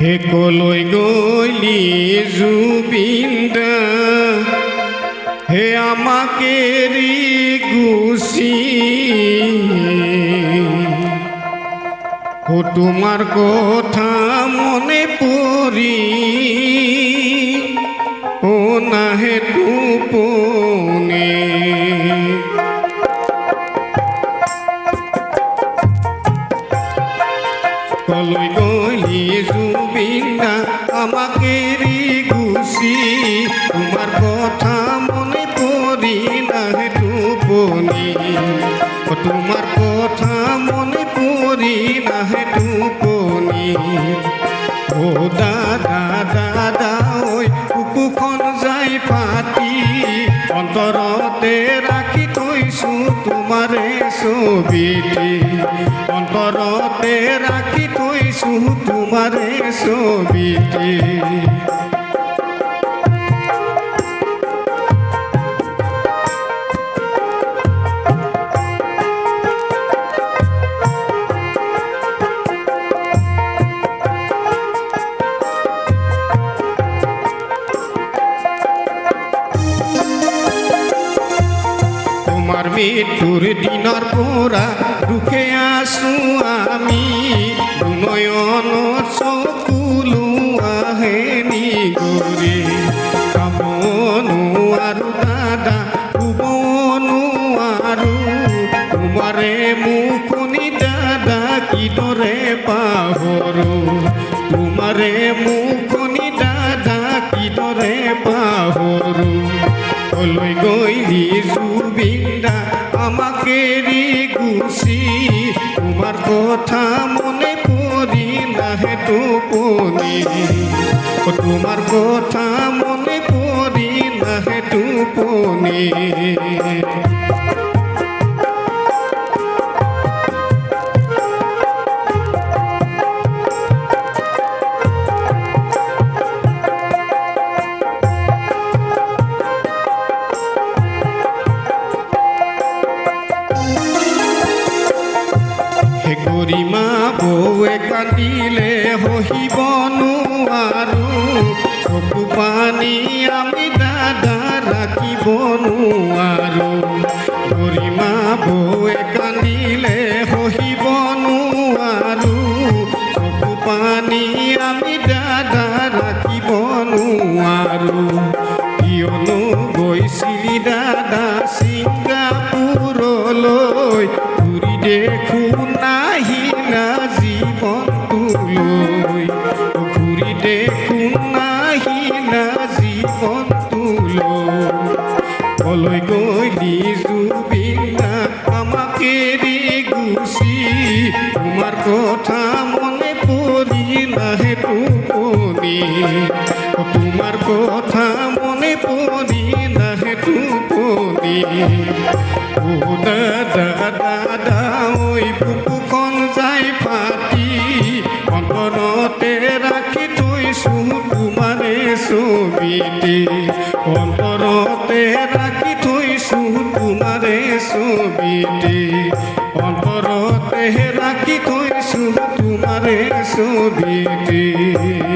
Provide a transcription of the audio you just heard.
হে কলৈ গলি জুবিন্দা হে আমাকে গুছি ও তোমার কথা মনে পড়ি। ও না হে টুপনে কলৈ গলি জুবিনা আমাকে রি গুছি তোমার কথা মনে পড়ি না টুপনি তোমার কথা মনে পড়ি না টুপনি ও দাদা দাদা, ওই যাই পাতি অন্তৰতে ৰাখি থৈছো তোমাৰে ছবিটি অন্তৰতে ৰাখি থৈছো তোমাৰে ছবিটি। তোমার মৃত্যুর দিনৰ পৰা দুখে আছো আমি, দুনয়ন চকুলো আহে নিগৰে কামনো আৰু দাদা শুবনো আৰু তোমাৰে মুখনি দাদা কিদৰে পাহৰো তোমাৰে মুখনি দাদা কিদৰে পাহৰো কলৈ গইলি জুবিন্দা আমাকে রি গুছি তোমার কথা মনে পড়ি না হে ও তোমার কথা মনে পড়ি না হে হে গরিমা বৌয়ে কান্দিলে হহিব নোৱাৰো চকু পানী আমি দাদা ৰাখিব নোৱাৰো গৰিমা বৌয়ে কান্দিলে হহিব নোৱাৰো চকু পানী আমি দাদা ৰাখিব নোৱাৰো ঘূৰি দেখো নাহিলা জীৱনটোলৈ ঘূৰি দেখো নাহিলা জীৱনটোলৈ কলৈ গলি জুবিনা আমাকে ৰি গুচি তোমাৰ কথা মনে পৰি নাহে টোপনি ও তোমাৰ কথা মনে পৰি টোপনি ও দাদা ঐ বুকুখন যাই ফাটি। অন্তৰতে ৰাখি থৈছো তোমাৰে ছবিটি। অন্তৰতে ৰাখি থৈছো তোমাৰে ছবিটি। অন্তৰতে ৰাখি থৈছো ছবিটি।